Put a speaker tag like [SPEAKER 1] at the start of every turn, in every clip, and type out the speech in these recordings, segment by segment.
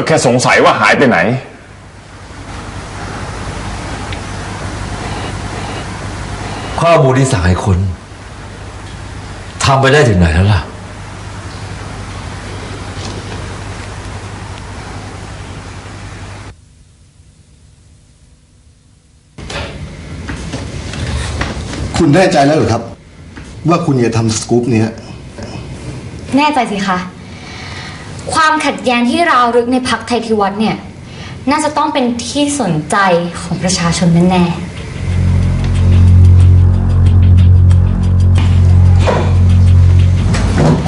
[SPEAKER 1] ก็แค่สงสัยว่าหายไปไหน
[SPEAKER 2] ข้อมูลที่สั่งให้คนทำไปได้ถึงไหนแล้วล่ะ
[SPEAKER 3] คุณแน่ใจแล้วเหรือครับ ว่าคุณจะทำสกู๊ปเนี้ย
[SPEAKER 4] แน่ใจสิคะ ความขัดแย้งที่ราวรึกในพักไทยทิวัฒน์เนี่ย น่าจะต้องเป็นที่สนใจของประชาชนแน่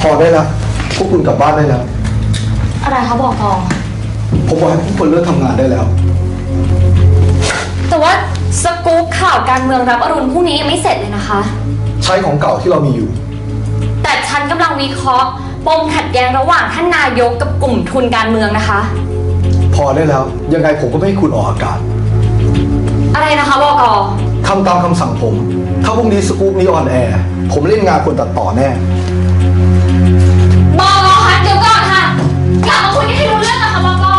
[SPEAKER 3] พอได้แล้วพวกคุณกลับบ้านได้แล้ว
[SPEAKER 4] ๆอะไรคะบอกอ
[SPEAKER 3] ผมบอกให้พวกคุณเลิกทำงานได้แล้ว
[SPEAKER 4] แต่ว่าสกู๊ปข่าวการเมืองรับอรุณพรุ่งนี้ยังไม่เสร็จเลยนะคะ
[SPEAKER 3] ใช้ของเก่าที่เรามีอยู่
[SPEAKER 4] แต่ฉันกำลังวิเคราะห์ ปมขัดแย้งระหว่างท่านนายกกับกลุ่มทุนการเมืองนะคะ
[SPEAKER 3] พอได้แล้ว ยังไงผมก็ไม่ให้คุณออกอากาศ
[SPEAKER 4] อะไรนะคะบอกอ
[SPEAKER 3] ทำตามคำสั่งผม ถ้าพรุ่งนี้สกู๊ปนี้ออนแอร์ผมเล่นงานคนตัดต่อแน่
[SPEAKER 4] บอกอคะเดี๋ยวก่อนค่ะกลับมาคุยกันให้รู้เรื่องนะคะบอกอ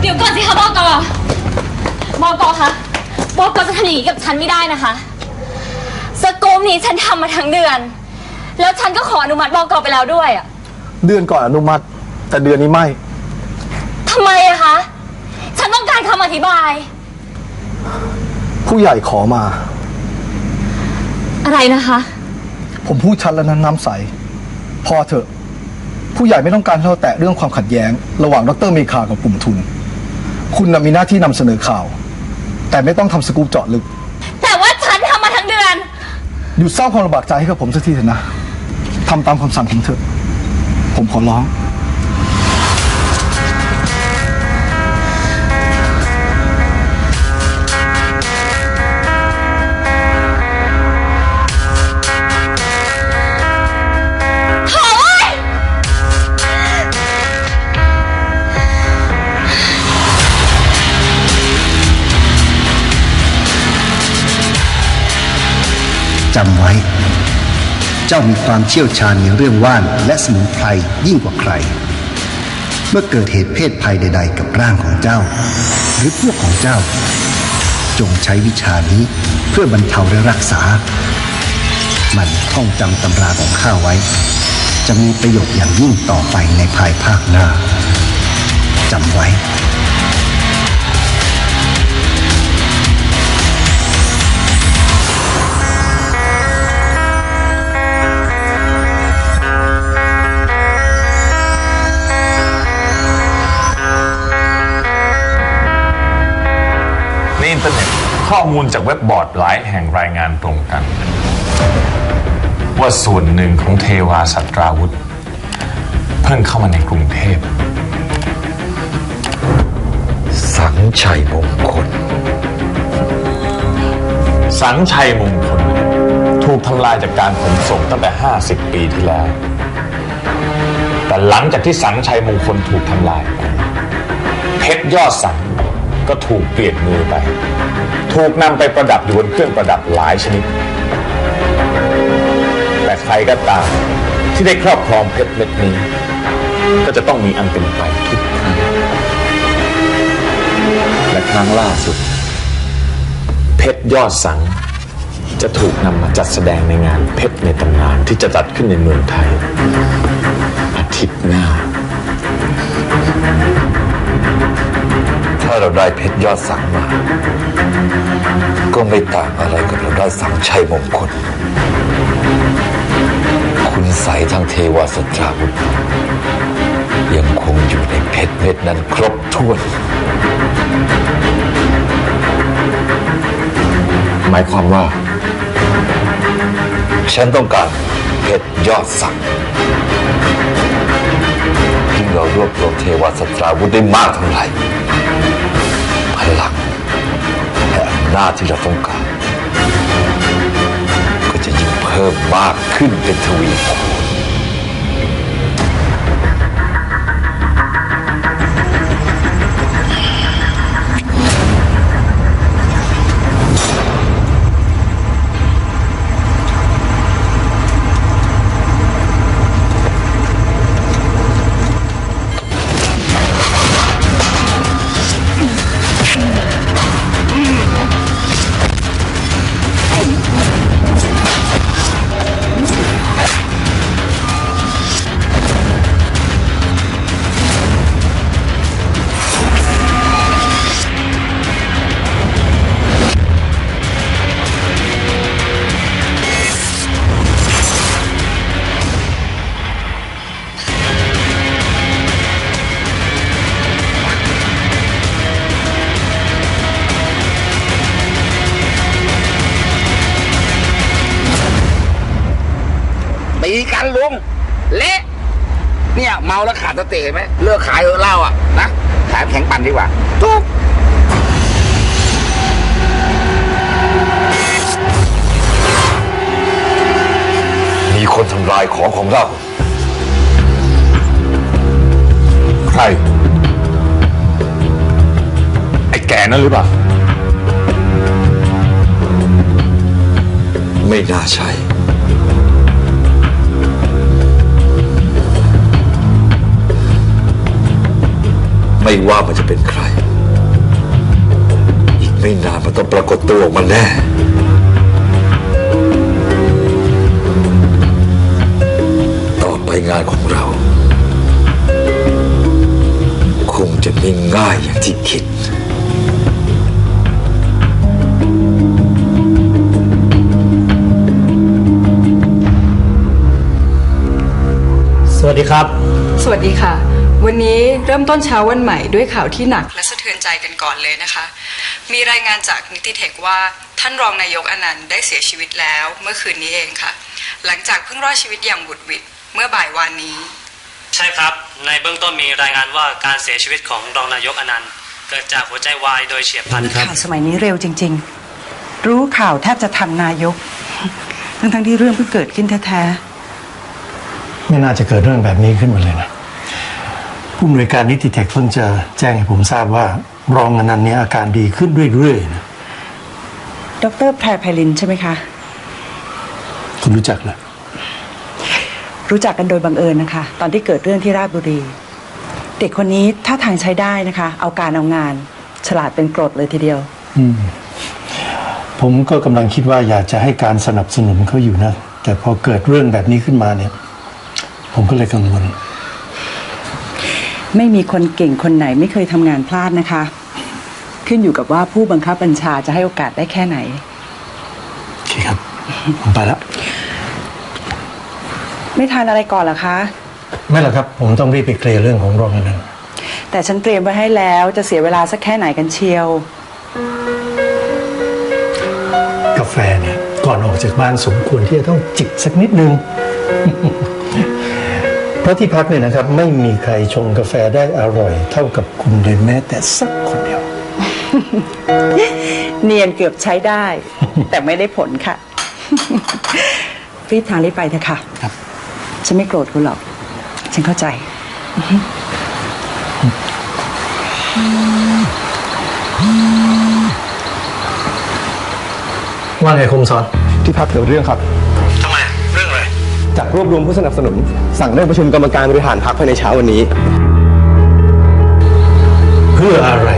[SPEAKER 4] เดี๋ยวก่อนสิคะบอกอบอกอคะบอกอจะทำอย่างนี้กับฉันไม่ได้นะคะ สกู๊ปนี้ฉันทำมาทั้งเดือน แล้วฉันก็ขออนุมัติบอกอไปแล้วด้วยอะ
[SPEAKER 3] เดือนก่อนอนุมัติ แต่เดือนนี้ไม่
[SPEAKER 4] ทำไมอะคะ ฉันต้องการคำอธิบาย
[SPEAKER 3] ผู้ใหญ่ขอมา
[SPEAKER 4] อะไรนะคะ
[SPEAKER 3] ผมพูดชัดแล้วนะน้ำใส พอเถอะ ผู้ใหญ่ไม่ต้องการให้เราแตะเรื่องความขัดแย้ง ระหว่างดรเมคากับกลุ่มทุน คุณนะมีหน้าที่นำเสนอข่าว แต่ไม่ต้องทำสกู๊ปเจาะลึก
[SPEAKER 4] แต่ว่าฉันทำมาทั้งเดือน
[SPEAKER 3] หยุดสร้างความลำบากใจให้กับผมสักทีเถอะนะ ทำตามคำสั่งผมเถอะ ผมขอร้อง
[SPEAKER 4] โถ่เอ้ย
[SPEAKER 5] จำไว้ เจ้ามีความเชี่ยวชาญในเรื่องว่านและสมุนไพรยิ่งกว่าใคร เมื่อเกิดเหตุเพศภัยใด ๆ กับร่างของเจ้า หรือพวกของเจ้า จงใช้วิชานี้เพื่อบรรเทาและรักษา มันท่องจำตำราของข้าไว้ จะมีประโยชน์อย่างยิ่งต่อไปในภายภาคหน้าจำไว้
[SPEAKER 1] ข้อมูลจากเว็บบอร์ดหลายแห่งรายงานตรงกัน ว่าส่วนหนึ่งของเทวาสัตราวุธ เพิ่งเข้ามาในกรุงเทพ
[SPEAKER 2] สังชัยมงคล
[SPEAKER 1] สังชัยมงคล ถูกทำลายจากการขนส่งตั้งแต่ 50 ปีที่แล้ว แต่หลังจากที่สังชัยมงคลถูกทำลายไปเพชรยอดสัง ก็ถูกเปลี่ยนมือไป ถูกนำไปประดับอยู่บนเครื่องประดับหลายชนิด แต่ใครก็ตามที่ได้ครอบครองเพชรเม็ดนี้ ก็จะต้องมีอันเป็นไปทุกครั้งและครั้งล่าสุด เพชรยอดสัง จะถูกนำมาจัดแสดงในงานเพชรในตำนานที่จะจัดขึ้นในเมืองไทย อาทิตย์หน้า
[SPEAKER 2] ถ้าเราได้เพชรยอดสังมา ก็ไม่ต่างอะไรกับเราได้สังชัยมงคล คุณใสทั้งเทวสตราวุธยังคงอยู่ในเพชรเม็ดนั้นครบถ้วน
[SPEAKER 1] หมายความว่า
[SPEAKER 2] ฉันต้องการเพชรยอดสังยิ่งเรารวบรวมเทวสตราวุธได้มากเท่าไหร่ และอำนาที่เราต้องการ ก็จะยิ่งเพิ่มมากขึ้นเป็นทวีคูณ
[SPEAKER 6] เนี่ยเมาแล้วขาดสติเห็นไหมเลิกขายเถอะเหล้าอะนะขายน้ำแข็งปั่นดีกว่าทุก
[SPEAKER 2] มีคนทำลายของของเรา
[SPEAKER 1] ใคร ไอ้แก่นั่นหรือเปล่า
[SPEAKER 2] ไม่น่าใช่ ไม่ว่ามันจะเป็นใคร อีกไม่นานมันต้องปรากฏตัวออกมาแน่ต่อไปงานของเรา คงจะไม่ง่ายอย่างที่คิด
[SPEAKER 7] สวัสดีครับ
[SPEAKER 8] สวัสดีค่ะ วันนี้เริ่มต้นเช้าวันใหม่ด้วยข่าวที่หนักและสะเทือนใจกันก่อนเลยนะคะ มีรายงานจากนิติเทคว่าท่านรองนายกอนันต์ได้เสียชีวิตแล้วเมื่อคืนนี้เองค่ะ หลังจากเพิ่งรอดชีวิตอย่างบุดหวิดเมื่อบ่ายวานนี้
[SPEAKER 7] ใช่ครับ ในเบื้องต้นมีรายงานว่าการเสียชีวิตของรองนายกอนันต์เกิดจากหัวใจวายโดยเฉียบพลันครับ
[SPEAKER 9] ข่าวสมัยนี้เร็วจริง ๆ รู้ข่าวแทบจะทันนายก ทั้งๆที่เรื่องเพิ่งเกิดขึ้นแท้
[SPEAKER 10] ไม่น่าจะเกิดเรื่องแบบนี้ขึ้นมาเลยนะ ผู้อำนวยการนิติเทคเพิ่งจะแจ้งให้ผมทราบว่า รองอนันต์เนี้อาการดีขึ้นเรื่อยๆนะ
[SPEAKER 9] ดรแพรไพลินใช่ไหมคะ
[SPEAKER 10] คุณรู้จักเหรอ
[SPEAKER 9] รู้จักกันโดยบังเอิญนะคะ ตอนที่เกิดเรื่องที่ราชบุรี เด็กคนนี้ท่าทางใช้ได้นะคะ เอาการเอางาน ฉลาดเป็นกรดเลยทีเดียว
[SPEAKER 10] ผมก็กำลังคิดว่าอยากจะให้การสนับสนุนเขาอยู่นะ แต่พอเกิดเรื่องแบบนี้ขึ้นมาเนี่ย ผมก็เลยกังวล
[SPEAKER 9] ไม่มีคนเก่งคนไหนไม่เคยทำงานพลาดนะคะ ขึ้นอยู่กับว่าผู้บังคับบัญชาจะให้โอกาสได้แค่ไหน
[SPEAKER 10] โอเคครับ ผมไปแล้ว
[SPEAKER 9] ไม่ทานอะไรก่อนเหรอคะ
[SPEAKER 10] ไม่หรอกครับ ผมต้องรีบไปเคลียร์เรื่องของรองอนันต์
[SPEAKER 9] แต่ฉันเตรียมไว้ให้แล้วจะเสียเวลาสักแค่ไหนกันเชียว
[SPEAKER 10] กาแฟเนี่ย ก่อนออกจากบ้านสมควรที่จะต้องจิบสักนิดนึง เพราะที่พักเนี่ยนะครับไม่มีใครชงกาแฟได้อร่อย เท่ากับคุณเลยแม้แต่สักคนเดียว
[SPEAKER 9] เนียนเกือบใช้ได้ แต่ไม่ได้ผลค่ะ รีบทางรีบไปเถอะค่ะ
[SPEAKER 10] ครับ
[SPEAKER 9] ฉันไม่โกรธคุณหรอก ฉันเข้าใจ
[SPEAKER 10] ว่าไงคมสอน
[SPEAKER 3] ที่พักเกิดเรื่องครับ จากรวบรวมผู้สนับสนุน สั่งเรื่องประชุมกรรมการบริหารพักภายในเช้าวันนี้
[SPEAKER 10] เพื่ออะไร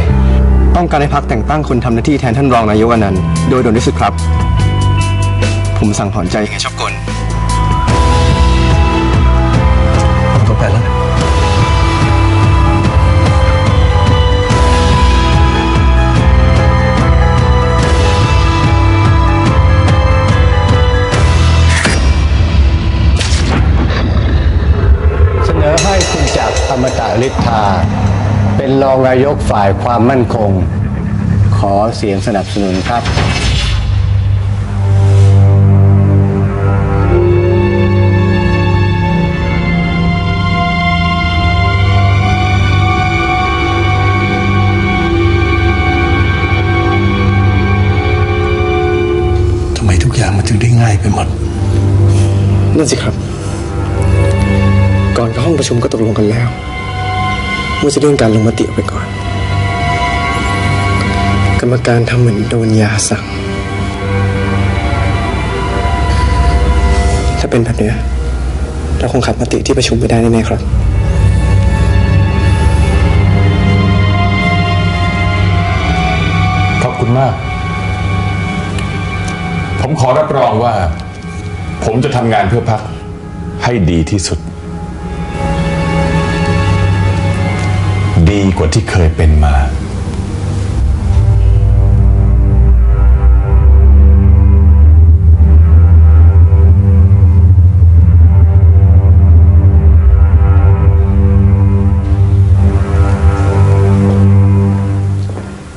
[SPEAKER 3] ต้องการให้พักแต่งตั้งคนทำหน้าที่แทนท่านรองนายกอนันต์โดยด่วนที่สุดครับ ผมสั่งถอนใจยังไงชอบกล
[SPEAKER 10] มตะ
[SPEAKER 11] ฤทธา เป็นรองนายกฝ่ายความมั่นคง ขอเสียงสนับสนุนครับ
[SPEAKER 10] ทำไมทุกอย่างมันถึงได้ง่ายไปหมด
[SPEAKER 3] นั่นสิครับ ก่อนเข้าห้องประชุมก็ตกลงกันแล้ว ว่าจะเลื่อนการลงมติออกไปก่อน กรรมการทำเหมือนโดนยาสั่งถ้าเป็นแบบนี้เราคงขับมติที่ประชุมไม่ได้แน่ๆครับ
[SPEAKER 1] ขอบคุณมาก ผมขอรับรองว่า ผมจะทำงานเพื่อพักให้ดีที่สุด ดีกว่าที่เคยเป็นมา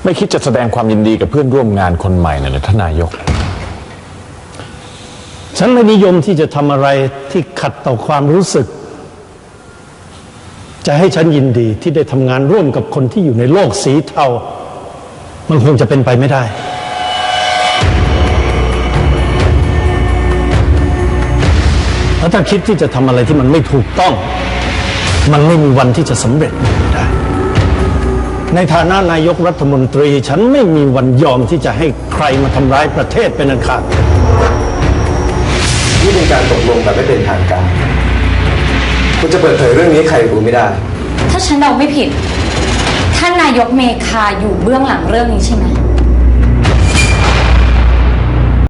[SPEAKER 1] ไม่คิดจะแสดงความยินดีกับเพื่อนร่วมงานคนใหม่น่ะเลยท่านนายก
[SPEAKER 10] ฉันไม่นิยมที่จะทำอะไรที่ขัดต่อความรู้สึก จะให้ฉันยินดีที่ได้ทำงานร่วมกับคนที่อยู่ในโลกสีเทา มันคงจะเป็นไปไม่ได้แล้วถ้าคิดที่จะทำอะไรที่มันไม่ถูกต้อง มันไม่มีวันที่จะสำเร็จได้ ในฐานะนายกรัฐมนตรี ฉันไม่มีวันยอมที่จะให้ใครมาทำร้ายประเทศเป็นอันขาด
[SPEAKER 12] นี่เป็นการตกลงแบบไม่เป็นทางการ คุณจะเปิดเผยเรื่องนี้ให้ใครรู้ไม่ได้
[SPEAKER 4] ถ้าฉันเดาไม่ผิด ท่านนายกเมคาอยู่เบื้องหลังเรื่องนี้ใช่ไหม